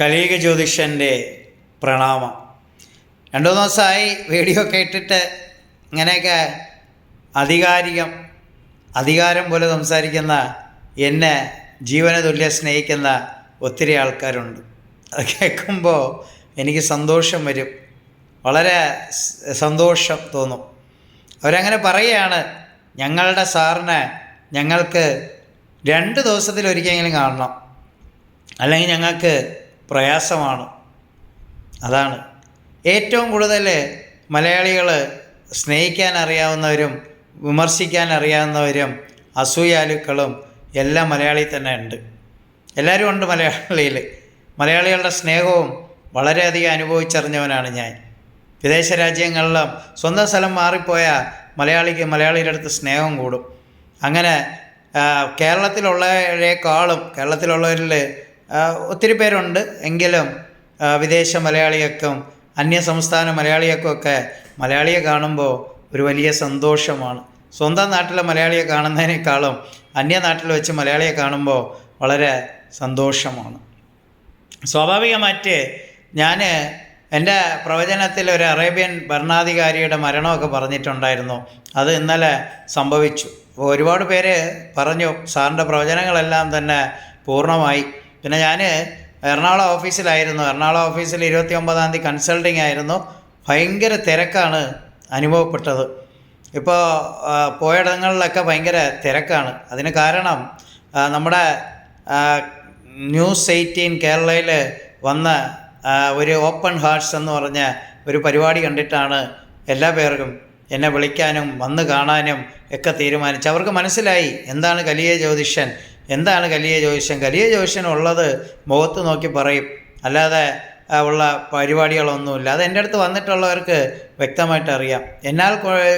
കലിയുഗ ജ്യോതിഷന്റെ പ്രണാമം. രണ്ടു ദിവസമായി വീഡിയോ കേട്ടിട്ട് ഇങ്ങനെയൊക്കെ അധികാരികം അധികാരം പോലെ സംസാരിക്കുന്ന എന്നെ ജീവന തുല്യ സ്നേഹിക്കുന്ന ഒത്തിരി ആൾക്കാരുണ്ട്. അത് കേൾക്കുമ്പോൾ എനിക്ക് സന്തോഷം വരും. വളരെ സന്തോഷം തോന്നും. അവരങ്ങനെ പറയുകയാണ് ഞങ്ങളുടെ സാറിനെ ഞങ്ങൾക്ക് രണ്ട് ദിവസത്തിലൊരിക്കലെങ്കിലും കാണണം. അല്ലെങ്കിൽ ഞങ്ങൾക്ക് പ്രയാസമാണ്. അതാണ്. ഏറ്റവും കൂടുതൽ മലയാളികൾ സ്നേഹിക്കാൻ അറിയാവുന്നവരും വിമർശിക്കാൻ അറിയാവുന്നവരും അസൂയാലുക്കളും എല്ലാം മലയാളി തന്നെ ഉണ്ട്. എല്ലാവരും ഉണ്ട് മലയാളിയിൽ മലയാളികളുടെ സ്നേഹവും വളരെയധികം അനുഭവിച്ചറിഞ്ഞവനാണ് ഞാൻ. വിദേശ രാജ്യങ്ങളിലും സ്വന്തം സ്ഥലം മാറിപ്പോയ മലയാളിക്ക് മലയാളിയുടെ അടുത്ത് സ്നേഹം കൂടും. അങ്ങനെ കേരളത്തിലുള്ളവരെക്കാളും കേരളത്തിലുള്ളവരിൽ ഒത്തിരി പേരുണ്ട്. എങ്കിലും വിദേശ മലയാളികൾക്കും അന്യ സംസ്ഥാന മലയാളികൾക്കും ഒക്കെ മലയാളിയെ കാണുമ്പോൾ ഒരു വലിയ സന്തോഷമാണ്. സ്വന്തം നാട്ടിലെ മലയാളിയെ കാണുന്നതിനേക്കാളും അന്യ നാട്ടിൽ വെച്ച് മലയാളിയെ കാണുമ്പോൾ വളരെ സന്തോഷമാണ്. സ്വാഭാവികമായിട്ട് ഞാൻ എന്റെ പ്രവചനത്തിൽ ഒരു അറേബ്യൻ ഭരണാധികാരിയുടെ മരണമൊക്കെ പറഞ്ഞിട്ടുണ്ടായിരുന്നു. അത് ഇന്നലെ സംഭവിച്ചു. അപ്പോൾ ഒരുപാട് പേര് പറഞ്ഞു സാറിന്റെ പ്രവചനങ്ങളെല്ലാം തന്നെ പൂർണമായി പിന്നെ ഞാൻ എറണാകുളം ഓഫീസിലായിരുന്നു. എറണാകുളം ഓഫീസിൽ ഇരുപത്തി ഒമ്പതാം തീയതി കൺസൾട്ടിങ് ആയിരുന്നു. ഭയങ്കര തിരക്കാണ് അനുഭവപ്പെട്ടത്. ഇപ്പോൾ പോയിടങ്ങളിലൊക്കെ ഭയങ്കര തിരക്കാണ്. അതിന് കാരണം നമ്മുടെ ന്യൂസ് എയ്റ്റീൻ കേരളയിൽ വന്ന ഒരു ഓപ്പൺ ഹാർട്സ് എന്ന് പറഞ്ഞ ഒരു പരിപാടി കണ്ടിട്ടാണ് എല്ലാ പേർക്കും എന്നെ വിളിക്കാനും വന്ന് കാണാനും ഒക്കെ തീരുമാനിച്ചു അവർക്ക് മനസ്സിലായി എന്താണ് കലിയ ജ്യോതിഷൻ? എന്താണ് കലിയ ജ്യോതിഷൻ കലിയ ജ്യോതിഷൻ ഉള്ളത് മുഖത്ത് നോക്കി പറയും. അല്ലാതെ ഉള്ള പരിപാടികളൊന്നുമില്ല. അത് എന്റെ അടുത്ത് വന്നിട്ടുള്ളവർക്ക് വ്യക്തമായിട്ട് അറിയാം. എന്നാൽ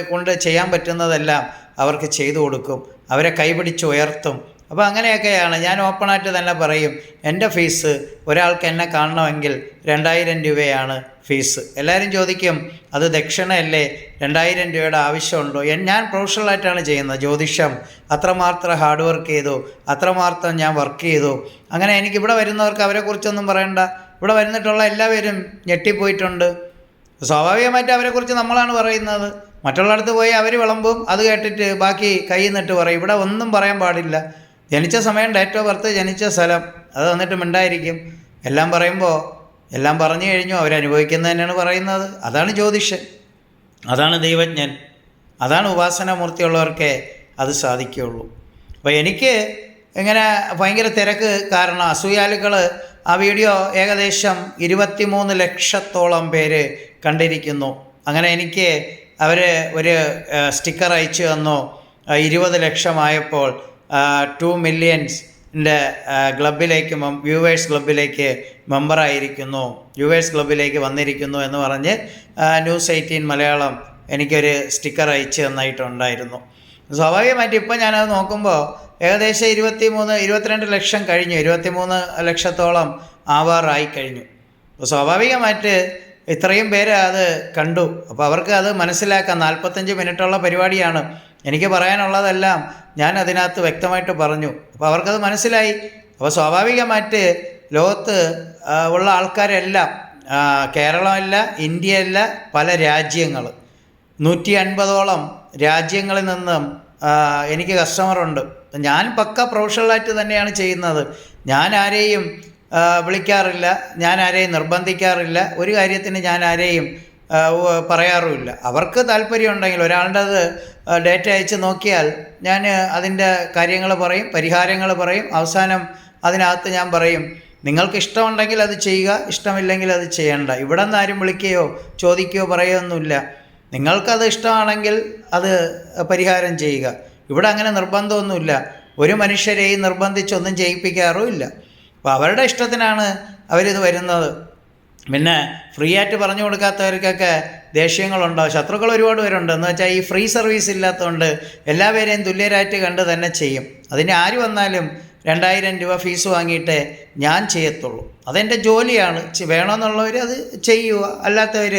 കൊണ്ട് ചെയ്യാൻ പറ്റുന്നതെല്ലാം അവർക്ക് ചെയ്തു കൊടുക്കും. അവരെ കൈപിടിച്ച് ഉയർത്തും അപ്പോൾ അങ്ങനെയൊക്കെയാണ് ഞാൻ ഓപ്പണായിട്ട് തന്നെ പറയും എന്റെ ഫീസ് ഒരാൾക്ക് എന്നെ കാണണമെങ്കിൽ രണ്ടായിരം രൂപയാണ് ഫീസ് എല്ലാവരും ചോദിക്കും അത് ദക്ഷിണയല്ലേ? രണ്ടായിരം രൂപയുടെ ആവശ്യമുണ്ടോ? ഞാൻ പ്രൊഫഷണലായിട്ടാണ് ചെയ്യുന്നത് ജ്യോതിഷം. അത്രമാത്രം ഹാർഡ് വർക്ക് ചെയ്തു അത്രമാത്രം ഞാൻ വർക്ക് ചെയ്തു. അങ്ങനെ എനിക്ക് ഇവിടെ വരുന്നവർക്ക് അവരെക്കുറിച്ചൊന്നും പറയണ്ട. ഇവിടെ വരുന്നിട്ടുള്ള എല്ലാവരും ഞെട്ടിപ്പോയിട്ടുണ്ട്. സ്വാഭാവികമായിട്ട് അവരെക്കുറിച്ച് നമ്മളാണ് പറയുന്നത്. മറ്റുള്ളടത്ത് പോയി അവർ വിളമ്പും അത് കേട്ടിട്ട് ബാക്കി കൈ നിന്നിട്ട് പറയും. ഇവിടെ ഒന്നും പറയാൻ പാടില്ല. ജനിച്ച സമയം ഡേറ്റ് ഓഫ് ബർത്ത് ജനിച്ച സ്ഥലം അത് വന്നിട്ട് മിണ്ടായിരിക്കും. എല്ലാം പറയുമ്പോൾ എല്ലാം പറഞ്ഞു കഴിഞ്ഞു അവരനുഭവിക്കുന്നത് തന്നെയാണ് പറയുന്നത്. അതാണ് ജ്യോതിഷൻ. അതാണ് ദൈവജ്ഞൻ. അതാണ് ഉപാസനാമൂർത്തിയുള്ളവർക്കേ അത് സാധിക്കുകയുള്ളൂ. അപ്പോൾ എനിക്ക് ഇങ്ങനെ ഭയങ്കര തിരക്ക് കാരണം അസൂയാലുക്കൾ ആ വീഡിയോ ഏകദേശം ഇരുപത്തിമൂന്ന് ലക്ഷത്തോളം പേര് കണ്ടിരിക്കുന്നു. അങ്ങനെ എനിക്ക് അവർ ഒരു സ്റ്റിക്കർ അയച്ചു തന്നു. ഇരുപത് ലക്ഷമായപ്പോൾ ടു മില്യൻസിന്റെ ക്ലബിലേക്ക് വ്യൂവേഴ്സ് ക്ലബിലേക്ക് മെമ്പറായിരിക്കുന്നു വ്യൂവേഴ്സ് ക്ലബിലേക്ക് വന്നിരിക്കുന്നു എന്ന് പറഞ്ഞ് ന്യൂസ് എയ്റ്റീൻ മലയാളം എനിക്കൊരു സ്റ്റിക്കർ അയച്ചു തന്നായിട്ടുണ്ടായിരുന്നു. സ്വാഭാവികമായിട്ട് ഇപ്പം ഞാനത് നോക്കുമ്പോൾ ഏകദേശം ഇരുപത്തി മൂന്ന് ഇരുപത്തിരണ്ട് ലക്ഷം കഴിഞ്ഞു. ഇരുപത്തി മൂന്ന് ലക്ഷത്തോളം ആവാറായി കഴിഞ്ഞു. അപ്പോൾ സ്വാഭാവികമായിട്ട് ഇത്രയും പേര് അത് കണ്ടു. അപ്പോൾ അവർക്ക് അത് മനസ്സിലാക്കാം നാൽപ്പത്തഞ്ച് മിനിറ്റുള്ള പരിപാടിയാണ് എനിക്ക് പറയാനുള്ളതെല്ലാം ഞാൻ അതിനകത്ത് വ്യക്തമായിട്ട് പറഞ്ഞു. അപ്പോൾ അവർക്കത് മനസ്സിലായി. അപ്പോൾ സ്വാഭാവികമായിട്ട് ലോകത്ത് ഉള്ള ആൾക്കാരെല്ലാം കേരളമല്ല ഇന്ത്യയല്ല പല രാജ്യങ്ങൾ നൂറ്റി അൻപതോളം രാജ്യങ്ങളിൽ നിന്നും എനിക്ക് കസ്റ്റമറുണ്ട്. ഞാൻ പക്ക പ്രൊഫഷണലായിട്ട് തന്നെയാണ് ചെയ്യുന്നത്. ഞാൻ ആരെയും വിളിക്കാറില്ല. ഞാൻ ആരെയും നിർബന്ധിക്കാറില്ല. ഒരു കാര്യത്തിന് ഞാൻ ആരെയും പറയാറുമില്ല. അവർക്ക് താല്പര്യമുണ്ടെങ്കിൽ ഒരാളുടെ അത് ഡേറ്റ അയച്ച് നോക്കിയാൽ ഞാൻ അതിന്റെ കാര്യങ്ങൾ പറയും പരിഹാരങ്ങൾ പറയും അവസാനം അതിനകത്ത് ഞാൻ പറയും നിങ്ങൾക്ക് ഇഷ്ടമുണ്ടെങ്കിൽ അത് ചെയ്യുക ഇഷ്ടമില്ലെങ്കിൽ അത് ചെയ്യണ്ട. ഇവിടെ നിന്ന് ആരും വിളിക്കുകയോ ചോദിക്കുകയോ പറയുകയൊന്നുമില്ല. നിങ്ങൾക്കത് ഇഷ്ടമാണെങ്കിൽ അത് പരിഹാരം ചെയ്യുക. ഇവിടെ അങ്ങനെ നിർബന്ധമൊന്നുമില്ല. ഒരു മനുഷ്യരെയും നിർബന്ധിച്ചൊന്നും ചെയ്യിപ്പിക്കാറുമില്ല. അപ്പോൾ അവരുടെ ഇഷ്ടത്തിനാണ് അവരിത് വരുന്നത്. പിന്നെ ഫ്രീ ആയിട്ട് പറഞ്ഞു കൊടുക്കാത്തവർക്കൊക്കെ ദേഷ്യങ്ങളുണ്ടോ? ശത്രുക്കൾ ഒരുപാട് പേരുണ്ട്. എന്ന് വെച്ചാൽ ഈ ഫ്രീ സർവീസ് ഇല്ലാത്തതുകൊണ്ട് എല്ലാവരെയും തുല്യരായിട്ട് കണ്ട് തന്നെ ചെയ്യും. അതിന് ആര് വന്നാലും രണ്ടായിരം രൂപ ഫീസ് വാങ്ങിയിട്ട് ഞാൻ ചെയ്യത്തുള്ളൂ. അതെന്റെ ജോലിയാണ്. വേണമെന്നുള്ളവർ അത് ചെയ്യുക. അല്ലാത്തവർ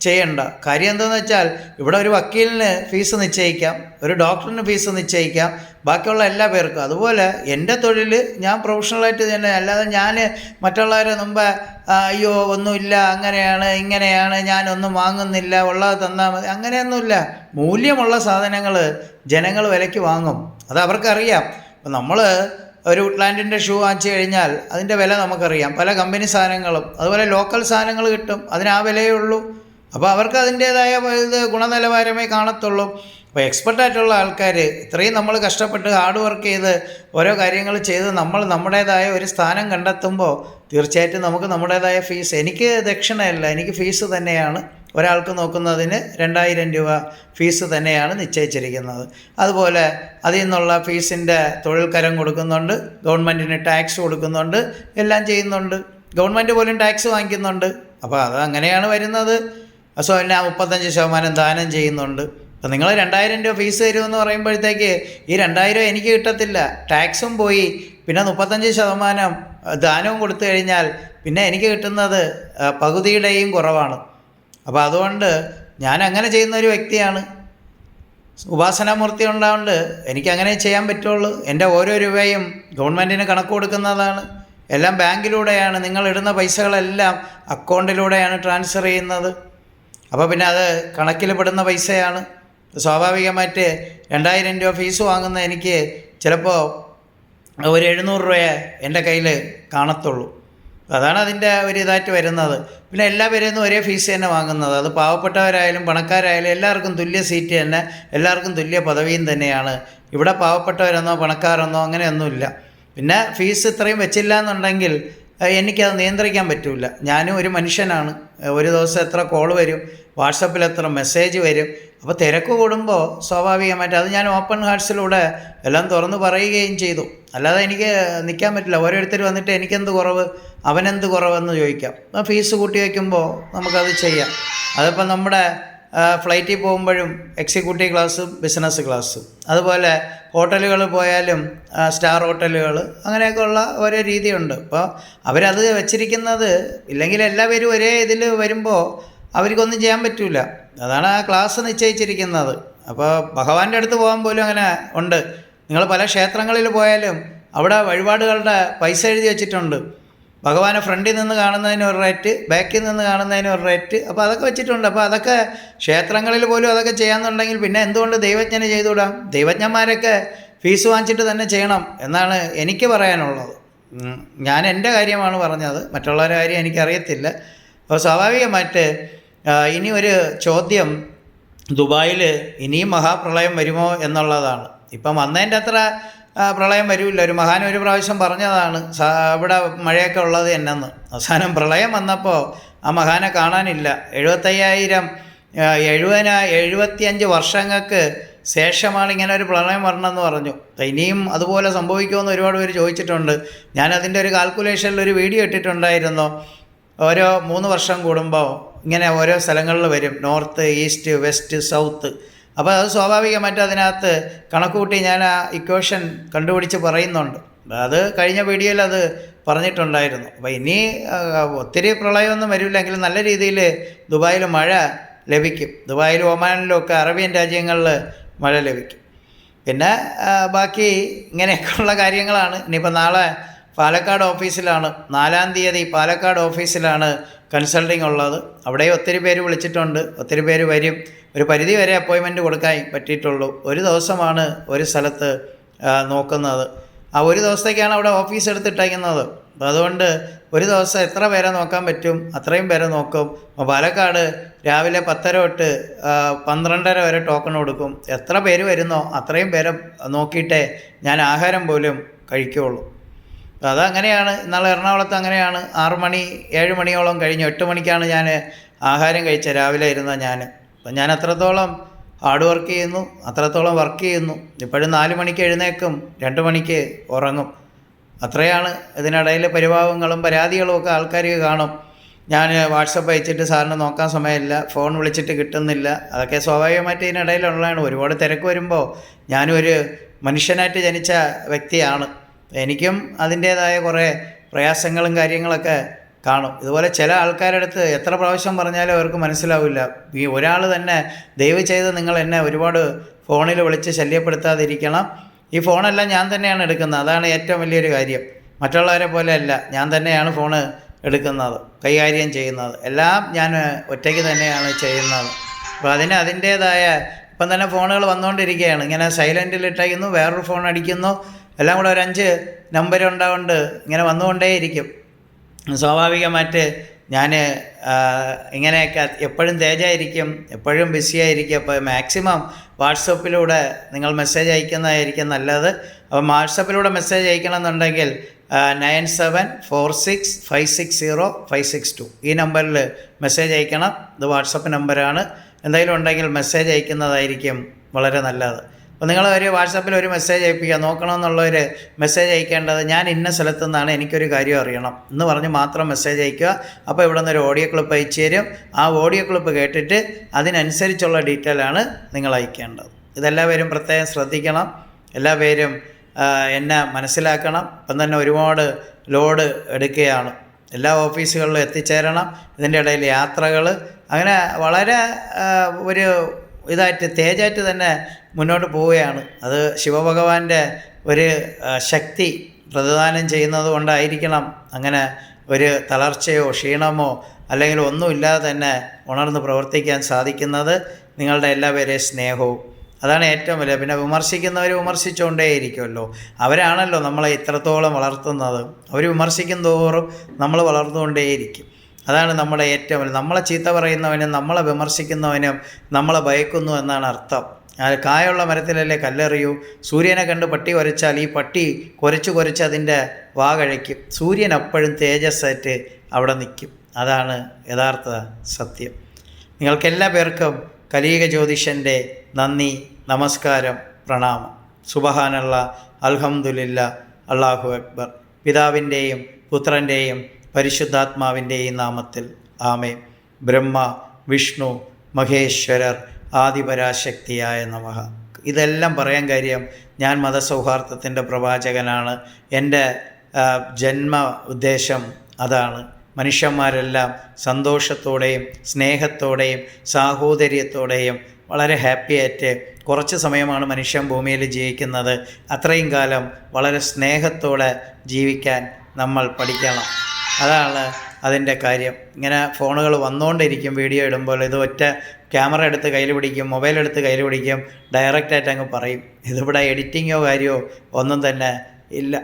ചെയ്യണ്ട. കാര്യം എന്താണെന്ന് വെച്ചാൽ ഇവിടെ ഒരു വക്കീലിന് ഫീസ് നിശ്ചയിക്കാം ഒരു ഡോക്ടറിന് ഫീസ് നിശ്ചയിക്കാം ബാക്കിയുള്ള എല്ലാ പേർക്കും. അതുപോലെ എന്റെ തൊഴിൽ ഞാൻ പ്രൊഫഷണലായിട്ട് തന്നെ അല്ലാതെ ഞാൻ മറ്റുള്ളവരെ മുമ്പ് അയ്യോ ഒന്നുമില്ല അങ്ങനെയാണ് ഇങ്ങനെയാണ് ഞാനൊന്നും വാങ്ങുന്നില്ല ഉള്ളത് തന്നാൽ മതി. അങ്ങനെയൊന്നുമില്ല. മൂല്യമുള്ള സാധനങ്ങൾ ജനങ്ങൾ വിലയ്ക്ക് വാങ്ങും. അത് അവർക്കറിയാം. അപ്പം നമ്മൾ ഒരു വുഡ്ലാൻഡിന്റെ ഷൂ വാങ്ങിച്ചു കഴിഞ്ഞാൽ അതിന്റെ വില നമുക്കറിയാം. പല കമ്പനി സാധനങ്ങളും. അതുപോലെ ലോക്കൽ സാധനങ്ങൾ കിട്ടും. അതിന് ആ വിലയേ ഉള്ളൂ. അപ്പോൾ അവർക്ക് അതിന്റേതായ ഇത് ഗുണനിലവാരമേ കാണത്തുള്ളൂ. അപ്പോൾ എക്സ്പെർട്ടായിട്ടുള്ള ആൾക്കാർ ഇത്രയും നമ്മൾ കഷ്ടപ്പെട്ട് ഹാർഡ് വർക്ക് ചെയ്ത് ഓരോ കാര്യങ്ങൾ ചെയ്ത് നമ്മൾ നമ്മുടേതായ ഒരു സ്ഥാനം കണ്ടെത്തുമ്പോൾ തീർച്ചയായിട്ടും നമുക്ക് നമ്മുടേതായ ഫീസ് എനിക്ക് ദക്ഷിണയല്ല എനിക്ക് ഫീസ് തന്നെയാണ്. ഒരാൾക്ക് നോക്കുന്നതിന് രണ്ടായിരം രൂപ ഫീസ് തന്നെയാണ് നിശ്ചയിച്ചിരിക്കുന്നത്. അതുപോലെ അതിൽ നിന്നുള്ള ഫീസിന്റെ തൊഴിൽ കരം കൊടുക്കുന്നുണ്ട് ഗവൺമെന്റിന് ടാക്സ് കൊടുക്കുന്നുണ്ട് എല്ലാം ചെയ്യുന്നുണ്ട്. ഗവൺമെന്റ് പോലും ടാക്സ് വാങ്ങിക്കുന്നുണ്ട്. അപ്പോൾ അത് അങ്ങനെയാണ് വരുന്നത്. സോ എന്നെ മുപ്പത്തഞ്ച് ശതമാനം ദാനം ചെയ്യുന്നുണ്ട്. അപ്പം നിങ്ങൾ രണ്ടായിരം രൂപ ഫീസ് തരുമെന്ന് പറയുമ്പോഴത്തേക്ക് ഈ രണ്ടായിരം എനിക്ക് കിട്ടത്തില്ല. ടാക്സും പോയി. പിന്നെ മുപ്പത്തഞ്ച് ശതമാനം ദാനവും കൊടുത്തു കഴിഞ്ഞാൽ പിന്നെ എനിക്ക് കിട്ടുന്നത് ആ, പകുതിയുടെയും കുറവാണ്. അപ്പോൾ അതുകൊണ്ട് ഞാൻ അങ്ങനെ ചെയ്യുന്ന ഒരു വ്യക്തിയാണ്. ഉപാസനാമൂർത്തി എനിക്ക് അങ്ങനെ ചെയ്യാൻ പറ്റുള്ളൂ. എന്റെ ഓരോ രൂപയും ഗവൺമെന്റിന് കണക്ക് കൊടുക്കുന്നതാണ്. എല്ലാം ബാങ്കിലൂടെയാണ്. നിങ്ങൾ ഇടുന്ന പൈസകളെല്ലാം അക്കൗണ്ടിലൂടെയാണ് ട്രാൻസ്ഫർ ചെയ്യുന്നത്. അപ്പോൾ പിന്നെ അത് കണക്കിൽ പെടുന്ന പൈസയാണ്. സ്വാഭാവികമായിട്ട് രണ്ടായിരം രൂപ ഫീസ് വാങ്ങുന്ന എനിക്ക് ചിലപ്പോൾ ഒരു എഴുന്നൂറ് രൂപയെ എന്റെ കയ്യിൽ കാണത്തുള്ളൂ. അതാണ് അതിന്റെ ഒരു ഇതായിട്ട് വരുന്നത്. പിന്നെ എല്ലാ പേരും ഒരേ ഫീസ് തന്നെ വാങ്ങുന്നത്. അത് പാവപ്പെട്ടവരായാലും പണക്കാരായാലും എല്ലാവർക്കും തുല്യ സീറ്റ് തന്നെ എല്ലാവർക്കും തുല്യ പദവിയും തന്നെയാണ്. ഇവിടെ പാവപ്പെട്ടവരെന്നോ പണക്കാരെന്നോ അങ്ങനെയൊന്നുമില്ല. പിന്നെ ഫീസ് ഇത്രയും വെച്ചില്ല എന്നുണ്ടെങ്കിൽ എനിക്കത് നിയന്ത്രിക്കാൻ പറ്റില്ല ഞാനും ഒരു മനുഷ്യനാണ്. ഒരു ദിവസം എത്ര കോൾ വരും വാട്സപ്പിൽ എത്ര മെസ്സേജ് വരും. അപ്പോൾ തിരക്ക് കൂടുമ്പോൾ സ്വാഭാവികമായിട്ട് അത് ഞാൻ ഓപ്പൺ ഹാർട്സിലൂടെ എല്ലാം തുറന്ന് പറയുകയും ചെയ്തു. അല്ലാതെ എനിക്ക് നിൽക്കാൻ പറ്റില്ല. ഓരോരുത്തർ വന്നിട്ട് എനിക്കെന്ത് കുറവ് അവനെന്ത് കുറവെന്ന് ചോദിക്കാം. ഫീസ് കൂട്ടി വയ്ക്കുമ്പോൾ നമുക്കത് ചെയ്യാം. അതിപ്പോൾ നമ്മുടെ ഫ്ലൈറ്റിൽ പോകുമ്പോഴും എക്സിക്യൂട്ടീവ് ക്ലാസ്സും ബിസിനസ് ക്ലാസ്സും അതുപോലെ ഹോട്ടലുകൾ പോയാലും സ്റ്റാർ ഹോട്ടലുകൾ അങ്ങനെയൊക്കെയുള്ള ഓരോ രീതിയുണ്ട്. അപ്പോൾ അവരത് വെച്ചിരിക്കുന്നത് ഇല്ലെങ്കിൽ എല്ലാവരും ഒരേ ഇതിൽ വരുമ്പോൾ അവർക്കൊന്നും ചെയ്യാൻ പറ്റില്ല അതാണ് ആ ക്ലാസ് നിശ്ചയിച്ചിരിക്കുന്നത്. അപ്പോൾ ഭഗവാന്റെ അടുത്ത് പോകാൻ പോലും അങ്ങനെ ഉണ്ട്. നിങ്ങൾ പല ക്ഷേത്രങ്ങളിൽ പോയാലും അവിടെ വഴിപാടുകളുടെ പൈസ എഴുതി വെച്ചിട്ടുണ്ട്. ഭഗവാനെ ഫ്രണ്ടിൽ നിന്ന് കാണുന്നതിന് ഒരു റേറ്റ് ബാക്കിൽ നിന്ന് കാണുന്നതിന് ഒരു റേറ്റ്. അപ്പോൾ അതൊക്കെ വെച്ചിട്ടുണ്ട്. അപ്പോൾ അതൊക്കെ ക്ഷേത്രങ്ങളിൽ പോലും അതൊക്കെ ചെയ്യാമെന്നുണ്ടെങ്കിൽ പിന്നെ എന്തുകൊണ്ട് ദൈവജ്ഞനെ ചെയ്തുവിടാം ദൈവജ്ഞന്മാരൊക്കെ ഫീസ് വാങ്ങിച്ചിട്ട് തന്നെ ചെയ്യണം എന്നാണ് എനിക്ക് പറയാനുള്ളത്. ഞാൻ എന്റെ കാര്യമാണ് പറഞ്ഞത്. മറ്റുള്ളവരുടെ കാര്യം എനിക്കറിയത്തില്ല. അപ്പോൾ സ്വാഭാവികമായിട്ട് ഇനി ഒരു ചോദ്യം ദുബായിൽ ഇനിയും മഹാപ്രളയം വരുമോ എന്നുള്ളതാണ്. ഇപ്പം വന്നതിന്റെ അത്ര പ്രളയം വരില്ല. ഒരു മഹാൻ ഒരു പ്രാവശ്യം പറഞ്ഞതാണ് ഇവിടെ മഴയൊക്കെ ഉള്ളത് എന്നെന്ന്. അവസാനം പ്രളയം വന്നപ്പോൾ ആ മഹാനെ കാണാനില്ല. എഴുപത്തയ്യായിരം എഴുപതിന എഴുപത്തിയഞ്ച് വർഷങ്ങൾക്ക് ശേഷമാണ് ഇങ്ങനെ ഒരു പ്രളയം വരണമെന്ന് പറഞ്ഞു. ഇനിയും അതുപോലെ സംഭവിക്കുമെന്ന് ഒരുപാട് പേര് ചോദിച്ചിട്ടുണ്ട്. ഞാനതിന്റെ ഒരു കാൽക്കുലേഷനിൽ ഒരു വീഡിയോ ഇട്ടിട്ടുണ്ടായിരുന്നു. ഓരോ മൂന്ന് വർഷം കൂടുമ്പോൾ ഇങ്ങനെ ഓരോ സ്ഥലങ്ങളിൽ വരും. North east west south. അപ്പോൾ അത് സ്വാഭാവികമായിട്ട് അതിനകത്ത് കണക്കുകൂട്ടി ഞാൻ ആ ഇക്വേഷൻ കണ്ടുപിടിച്ച് പറയുന്നുണ്ട്. അത് കഴിഞ്ഞ വീഡിയോയിൽ അത് പറഞ്ഞിട്ടുണ്ടായിരുന്നു. അപ്പോൾ ഇനി ഒത്തിരി പ്രളയമൊന്നും വരില്ലെങ്കിലും നല്ല രീതിയിൽ ദുബായിൽ മഴ ലഭിക്കും. ദുബായിൽ ഒമാനിലും ഒക്കെ അറേബ്യൻ രാജ്യങ്ങളിൽ മഴ ലഭിക്കും. പിന്നെ ബാക്കി ഇങ്ങനെയൊക്കെയുള്ള കാര്യങ്ങളാണ്. ഇനിയിപ്പോൾ നാളെ പാലക്കാട് ഓഫീസിലാണ് നാലാം തീയതി പാലക്കാട് ഓഫീസിലാണ് കൺസൾട്ടിങ് ഉള്ളത്. അവിടെ ഒത്തിരി പേര് വിളിച്ചിട്ടുണ്ട്. ഒത്തിരി പേര് വരും. ഒരു പരിധി വരെ അപ്പോയിൻമെന്റ് കൊടുക്കാൻ പറ്റിയിട്ടുള്ളൂ. ഒരു ദിവസമാണ് ഒരു സ്ഥലത്ത് നോക്കുന്നത്. ആ ഒരു ദിവസത്തേക്കാണ് അവിടെ ഓഫീസ് എടുത്തിട്ടേക്കുന്നത് അപ്പോൾ അതുകൊണ്ട് ഒരു ദിവസം എത്ര പേരെ നോക്കാൻ പറ്റും അത്രയും പേരെ നോക്കും. പാലക്കാട് രാവിലെ പത്തര തൊട്ട് പന്ത്രണ്ടര വരെ ടോക്കൺ കൊടുക്കും. എത്ര പേര് വരുന്നോ അത്രയും പേരെ നോക്കിയിട്ടേ ഞാൻ ആഹാരം പോലും കഴിക്കുകയുള്ളൂ. അതങ്ങനെയാണ്. ഇന്നാൾ എറണാകുളത്ത് അങ്ങനെയാണ്. ആറു മണി ഏഴ് മണിയോളം കഴിഞ്ഞു എട്ട് മണിക്കാണ് ഞാൻ ആഹാരം കഴിച്ച രാവിലെ ഇരുന്ന ഞാൻ അപ്പം ഞാൻ അത്രത്തോളം ഹാർഡ് വർക്ക് ചെയ്യുന്നു അത്രത്തോളം വർക്ക് ചെയ്യുന്നു. ഇപ്പോഴും നാല് മണിക്ക് എഴുന്നേക്കും രണ്ട് മണിക്ക് ഉറങ്ങും. അത്രയാണ് ഇതിനിടയിൽ പരിഭാവങ്ങളും പരാതികളും ഒക്കെ ആൾക്കാർ കാണും. ഞാൻ വാട്സപ്പ് അയച്ചിട്ട് സാറിന് നോക്കാൻ സമയമില്ല ഫോൺ വിളിച്ചിട്ട് കിട്ടുന്നില്ല. അതൊക്കെ സ്വാഭാവികമായിട്ട് ഇതിനിടയിലുള്ളതാണ്. ഒരുപാട് തിരക്ക് വരുമ്പോൾ ഞാനൊരു മനുഷ്യനായിട്ട് ജനിച്ച വ്യക്തിയാണ്. എനിക്കും അതിന്റേതായ കുറേ പ്രയാസങ്ങളും കാര്യങ്ങളൊക്കെ കാണും. ഇതുപോലെ ചില ആൾക്കാരുടെ അടുത്ത് എത്ര പ്രാവശ്യം പറഞ്ഞാലും അവർക്ക് മനസ്സിലാവില്ല. ഈ ഒരാൾ തന്നെ ദയവ് ചെയ്ത് നിങ്ങൾ എന്നെ ഒരുപാട് ഫോണിൽ വിളിച്ച് ശല്യപ്പെടുത്താതിരിക്കണം. ഈ ഫോണെല്ലാം ഞാൻ തന്നെയാണ് എടുക്കുന്നത്. അതാണ് ഏറ്റവും വലിയൊരു കാര്യം. മറ്റുള്ളവരെ പോലെ അല്ല. ഞാൻ തന്നെയാണ് ഫോണ് എടുക്കുന്നത്. കൈകാര്യം ചെയ്യുന്നത്. എല്ലാം ഞാൻ ഒറ്റയ്ക്ക് തന്നെയാണ് ചെയ്യുന്നത്. അപ്പോൾ അതിന് അതിന്റേതായ ഇപ്പം തന്നെ ഫോണുകൾ വന്നുകൊണ്ടിരിക്കുകയാണ്. ഇങ്ങനെ സൈലന്റിൽ ഇട്ടയ്ക്കുന്നു വേറൊരു ഫോൺ അടിക്കുന്നു. എല്ലാം കൂടെ ഒരു അഞ്ച് നമ്പർ ഉണ്ടാവുകൊണ്ട് ഇങ്ങനെ വന്നുകൊണ്ടേയിരിക്കും. സ്വാഭാവികമായിട്ട് ഞാൻ ഇങ്ങനെയൊക്കെ എപ്പോഴും തേജായിരിക്കും എപ്പോഴും ബിസി ആയിരിക്കും അപ്പോൾ മാക്സിമം വാട്സപ്പിലൂടെ നിങ്ങൾ മെസ്സേജ് അയക്കുന്നതായിരിക്കും നല്ലത്. അപ്പം വാട്സപ്പിലൂടെ message അയക്കണമെന്നുണ്ടെങ്കിൽ nine seven four six five six zero five six two ഈ നമ്പറിൽ മെസ്സേജ് അയക്കണം. ഇത് വാട്സപ്പ് നമ്പറാണ്. എന്തെങ്കിലും ഉണ്ടെങ്കിൽ മെസ്സേജ് അയക്കുന്നതായിരിക്കും വളരെ നല്ലത്. നിങ്ങൾ ഒരു വാട്സാപ്പിൽ ഒരു മെസ്സേജ് അയപ്പിക്കുക. നോക്കണമെന്നുള്ളവർ മെസ്സേജ് അയക്കേണ്ടത് ഞാൻ ഇന്ന സ്ഥലത്തു നിന്നാണ് എനിക്കൊരു കാര്യം അറിയണം എന്ന് പറഞ്ഞ് മാത്രം മെസ്സേജ് അയക്കുക. അപ്പോൾ ഇവിടെ നിന്നൊരു ഓഡിയോ ക്ലിപ്പ് അയച്ചു തരും. ആ ഓഡിയോ ക്ലിപ്പ് കേട്ടിട്ട് അതിനനുസരിച്ചുള്ള ഡീറ്റെയിൽ ആണ് നിങ്ങൾ അയക്കേണ്ടത്. ഇതെല്ലാവരും പ്രത്യേകം ശ്രദ്ധിക്കണം. എല്ലാവരും എന്നെ മനസ്സിലാക്കണം. ഇപ്പം തന്നെ ഒരുപാട് ലോഡ് എടുക്കുകയാണ്. എല്ലാ ഓഫീസുകളിലും എത്തിച്ചേരണം. ഇതിന്റെ ഇടയിൽ യാത്രകൾ അങ്ങനെ വളരെ ഒരു ഇതായിട്ട് തേജായിട്ട് തന്നെ മുന്നോട്ട് പോവുകയാണ്. അത് ശിവഭഗവാന്റെ ഒരു ശക്തി പ്രതിദാനം ചെയ്യുന്നത് കൊണ്ടായിരിക്കണം അങ്ങനെ ഒരു തളർച്ചയോ ക്ഷീണമോ അല്ലെങ്കിൽ ഒന്നുമില്ലാതെ തന്നെ ഉണർന്ന് പ്രവർത്തിക്കാൻ സാധിക്കുന്നത് നിങ്ങളുടെ എല്ലാവരെയും സ്നേഹവും. അതാണ് ഏറ്റവും വലിയ പിന്നെ വിമർശിക്കുന്നവർ വിമർശിച്ചുകൊണ്ടേയിരിക്കുമല്ലോ. അവരാണല്ലോ നമ്മളെ ഇത്രത്തോളം വളർത്തുന്നത്. അവർ വിമർശിക്കും തോറും നമ്മൾ വളർന്നുകൊണ്ടേയിരിക്കും. അതാണ് നമ്മളെ ഏറ്റവും നമ്മളെ ചീത്ത പറയുന്നവനും നമ്മളെ വിമർശിക്കുന്നവനും നമ്മളെ ഭയക്കുന്നു എന്നാണ് അർത്ഥം. കായുള്ള മരത്തിലല്ലേ കല്ലെറിയൂ? സൂര്യനെ കണ്ട് പട്ടി കുരച്ചാൽ ഈ പട്ടി കുരച്ച് കുരച്ച് അതിന്റെ വാ കഴിക്കും സൂര്യൻ അപ്പോഴും തേജസ്സായിട്ട് അവിടെ നിൽക്കും. അതാണ് യഥാർത്ഥ സത്യം. നിങ്ങൾക്കെല്ലാ പേർക്കും കലീക ജ്യോതിഷന്റെ നന്ദി നമസ്കാരം പ്രണാമം. സുബഹാനുള്ള അൽഹമുല്ല അള്ളാഹു അക്ബർ. പിതാവിന്റെയും പുത്രന്റെയും പരിശുദ്ധാത്മാവിന്റെയും നാമത്തിൽ. ആമേ ബ്രഹ്മ വിഷ്ണു മഹേശ്വരർ ആദിപരാശക്തിയായ നമഃ. ഇതെല്ലാം പറയാൻ കാര്യം ഞാൻ മതസൗഹാർദ്ദത്തിന്റെ പ്രവാചകനാണ്. എന്റെ ജന്മ ഉദ്ദേശം അതാണ്. മനുഷ്യന്മാരെല്ലാം സന്തോഷത്തോടെയും സ്നേഹത്തോടെയും സാഹോദര്യത്തോടെയും വളരെ ഹാപ്പി ആയിട്ട് കുറച്ച് സമയമാണ് മനുഷ്യൻ ഭൂമിയിൽ ജീവിക്കുന്നത്. അത്രയും കാലം വളരെ സ്നേഹത്തോടെ ജീവിക്കാൻ നമ്മൾ പഠിക്കണം. അതാണ് അതിന്റെ കാര്യം. ഇങ്ങനെ ഫോണുകൾ വന്നുകൊണ്ടിരിക്കും വീഡിയോ ഇടുമ്പോൾ. ഇത് ഒറ്റ ക്യാമറ എടുത്ത് കയ്യിൽ പിടിക്കും മൊബൈൽ എടുത്ത് കയ്യിൽ പിടിക്കും ഡയറക്റ്റായിട്ട് അങ്ങ് പറയും. ഇതിവിടെ എഡിറ്റിങ്ങോ കാര്യമോ ഒന്നും തന്നെ ഇല്ല.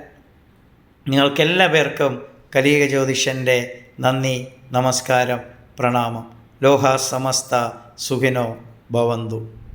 നിങ്ങൾക്കെല്ലാ പേർക്കും കലിയുക ജ്യോതിഷന്റെ നന്ദി നമസ്കാരം പ്രണാമം. ലോഹ സമസ്ത സുഖിനോ ഭവന്തു.